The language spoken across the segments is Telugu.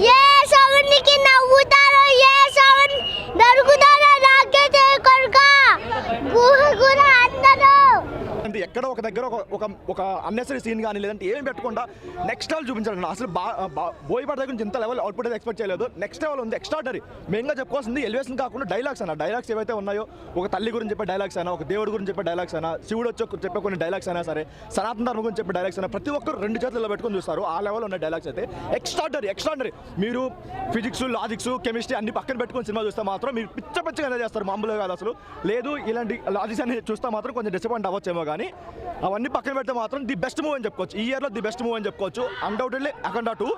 Yes, I'm Nikki Nabutaro. Yes, I'm Darugudaro. ఎక్కడ ఒక దగ్గర ఒక ఒక ఒక అన్నెసరీ సీన్ కానీ లేదంటే ఏం పెట్టకుండా నెక్స్ట్ లెవెల్ చూపించాలండి. అసలు బా బోయపాటి దగ్గర నుంచి ఇంత లెవెల్ అవుట్పుట్ అయితే ఎక్స్పెక్ట్ చేయలేదు. నెక్స్ట్ లెవెల్ ఉంది ఎక్స్ట్రాడరీ మెయిన్గా చెప్పుకోవాల్సింది ఎలివేషన్ కాకుండా డైలాగ్స్ అన్న. డైలాగ్స్ ఏవైతే ఉన్నాయో ఒక తల్లి గురించి చెప్పే డైలాగ్స్ అయినా ఒక దేవుడి గురించి చెప్పే డైలాగ్స్ అయినా శివుడు వచ్చి చెప్పే కొన్ని డైలాగ్స్ అయినా సరే సనాతన ధర్మం గురించి చెప్పే డైలాగ్స్ అయినా ప్రతి ఒక్కరు రెండు చేతుల్లో పెట్టుకొని చూస్తారు. ఆ లెవెల్ ఉన్న డైలాగ్స్ అయితే ఎక్స్ట్రాడరీ ఎక్స్ట్రాడరీ మీరు ఫిజిక్స్ లాజిక్స్ కెమిస్ట్రీ అన్ని పక్కన పెట్టుకొని సినిమా చూస్తే మాత్రం మీరు పిచ్చ పిచ్చగా చేస్తారు. మామూలుగా కాదు అసలు. లేదు ఇలాంటి లాజిక్స్ అన్ని చూస్తే మాత్రం కొంచెం డిసప్పాయింట్ అవ్వచ్చేమో కానీ అవన్నీ పక్కన పెడితే మాత్రం ది బెస్ట్ మూవ్ అని చెప్పుకోవచ్చు. ఈ ఇయర్లో ది బెస్ట్ మూవ్ అని చెప్పుకోవచ్చు. Undoubtedly Akhanda two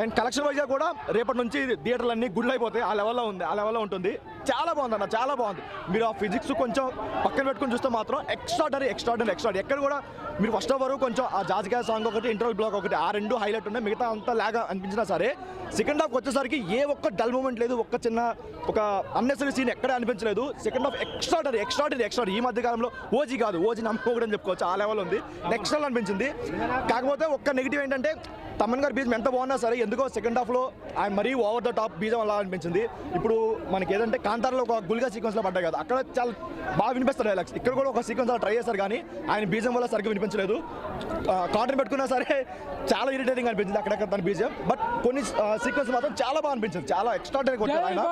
and collection వైజ్గా కూడా రేపటి నుంచి థియేటర్లు అన్ని గుడ్లు అయిపోతాయి ఆ లెవెల్లో ఉంది ఆ లెవెల్లో ఉంటుంది. చాలా బాగుంది అన్న చాలా బాగుంది. మీరు ఆ ఫిజిక్స్ కొంచెం పక్కన పెట్టుకుని చూస్తే మాత్రం ఎక్స్ట్రాడరీ ఎక్స్ట్రాడరీ ఎక్స్ట్రాడరీ ఎక్కడ కూడా మీరు ఫస్ట్ ఆఫ్ వరకు కొంచెం ఆ జాజికాయ సాంగ్ ఒకటి ఇంటర్వల్ బ్లాక్ ఒకటి ఆ రెండు హైలైట్ ఉన్నాయి. మిగతా అంతా లాగా అనిపించినా సరే సెకండ్ హాఫ్ వచ్చేసరికి ఏ ఒక్క డల్ మూమెంట్ లేదు ఒక్క చిన్న ఒక అన్నెసరీ సీన్ ఎక్కడ అనిపించలేదు. Second half extraordinary extraordinary extra ఈ మధ్య కాలంలో ఓజీ కాదు ఓజీ నమ్మకం చెప్పుకోవచ్చు. ఆ లెవెల్ ఉంది. నెక్స్ట్ లెవెల్ అనిపించింది. కాకపోతే ఒక్క నెగిటివ్ ఏంటంటే తమన్ గారి బీజం ఎంత బాగున్నా సరే ఎందుకో సెకండ్ హాఫ్లో ఆయన మరీ ఓవర్ ద టాప్ బీజం అలా అనిపించింది. ఇప్పుడు మనకి ఏదంటే కాంతార్లో ఒక గుల్గా సీక్వెన్స్లో పడ్డాయి కదా. అక్కడ చాలా బాగా వినిపిస్తారు డైలాగ్స్ ఇక్కడ కూడా ఒక సీక్వెన్స్ అలా ట్రై చేశారు కానీ ఆయన బీజం వల్ల సరిగ్గా వినిపించలేదు. కాటన్ పెట్టుకున్నా సరే చాలా ఇరిటేటింగ్ అనిపించింది అక్కడక్కడ తన బీజం. బట్ కొన్ని సీక్వెన్స్ మాత్రం చాలా బాగా అనిపించింది. చాలా ఎక్స్ట్రాడరీ కొట్టారు ఆయన.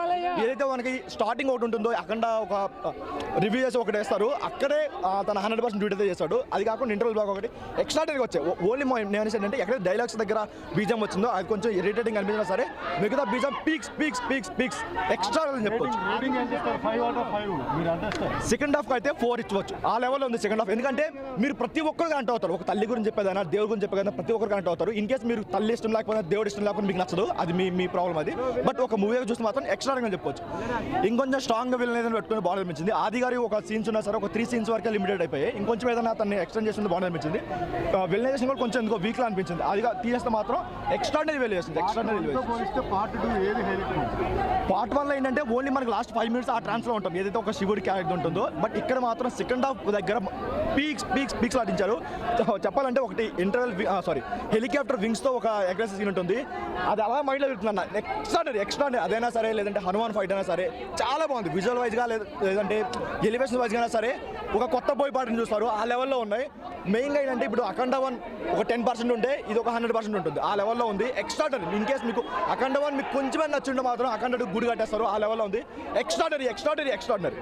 ఏదైతే మనకి స్టార్టింగ్ ఒకటి ఉంటుందో అక్కడ ఒక రివ్యూ చేసి ఒకటి వేస్తారు. అక్కడే తన హండ్రెడ్ పర్సెంట్ డ్యూటీ అయితే చేస్తాడు. అది కాకుండా ఇంటర్వల్ బ్లాక్ ఒకటి ఎక్స్ట్రాడరీగా వచ్చాయి. ఓన్లీ నేను అంటే ఎక్కడ డైలాగ్స్ దగ్గర బీజం వచ్చిందో అది కొంచెం ఇరిటేటింగ్ అనిపించినా సరే మిగతా బీజం peaks peaks peaks peaks extra అని చెప్పొచ్చు. సెకండ్ హాఫ్ అయితే ఫోర్ ఇచ్చవచ్చు. ఆ లెవెల్లో ఉంది సెకండ్ హాఫ్ ఎందుకంటే మీరు ప్రతి ఒక్కరు కనెక్ట్ అవుతారు. ఒక తల్లి గురించి చెప్పేదైనా దేవుడి గురించి చెప్పేదైనా ప్రతి ఒక్కరు కనెక్ట్ అవుతారు. ఇన్ కేస్ మీరు తల్లి ఇష్టం లేకపోతే దేవుడి ఇష్టం లేకపోతే మీకు నచ్చదు. అది మీ మీ ప్రాబ్లం అది. బట్ ఒక మూవీ చూస్తే మాత్రం ఎక్స్ట్రా అని చెప్పొచ్చు. ఇంకొంచెం స్ట్రాంగ్ విలన్ ఏదైనా పెట్టుకుని బాగా అనిపించింది. ఆది గారి ఒక సీన్స్ ఉన్నా సరే ఒక త్రీ సీన్స్ వరకే లిమిటెడ్ అయిపోయాయి. ఇంకొంచెం ఏదైనా తన్ని ఎక్స్టెండ్ చేసింది బాగా అనిపించింది. విలనైజేషన్ కూడా కొంచెం ఎందుకో వీక్లా అనిపించింది. అది తీసేస్తే మాత్రం ఎక్స్ట్రాడనరీ వెల్ పోలిస్తే పార్ట్ టూ ఏది హైలైట్ పార్ట్ వన్లో ఏంటంటే ఓన్లీ మనకి లాస్ట్ ఫైవ్ మినిట్స్ ఆ ట్రాన్స్లో ఉంటాం. ఏదైతే ఒక శివుడి క్యారెక్టర్ ఉంటుందో బట్ ఇక్కడ మాత్రం సెకండ్ హాఫ్ దగ్గర పీక్స్ పీక్స్ పీక్స్ ఆడించారు చెప్పాలంటే ఒకటి ఇంటర్వెల్ సారీ హెలికాప్టర్ వింగ్స్తో ఒక అగ్రెసివ్ సీన్ ఉంటుంది. అది అలా మైండ్లో పెడుతున్నా ఎక్స్ట్రాడరీ అదైనా సరే లేదంటే హనుమాన్ ఫైట్ అయినా సరే చాలా బాగుంది. విజువల్ వైజ్గా లేదు- లేదంటే ఎలివేషన్ వైజ్గా సరే ఒక కొత్త బోయ్ పాటను చూస్తారు. ఆ లెవెల్లో ఉన్నాయి. మెయిన్గా ఏంటంటే ఇప్పుడు అఖండ వన్ ఒక టెన్ పర్సెంట్ ఉంటే ఇది ఒక హండ్రెడ్ పర్సెంట్ ఉంటుంది. ఆ లెవెల్లో ఉంది. ఎక్స్ట్రాడరీ ఇన్ కేస్ మీకు అఖండ వన్ మీకు కొంచెం నచ్చుంటే మాత్రం అఖండ గుడి కట్టేస్తారు. ఆ లెవెల్లో ఉంది. Extraordinary extraordinary extraordinary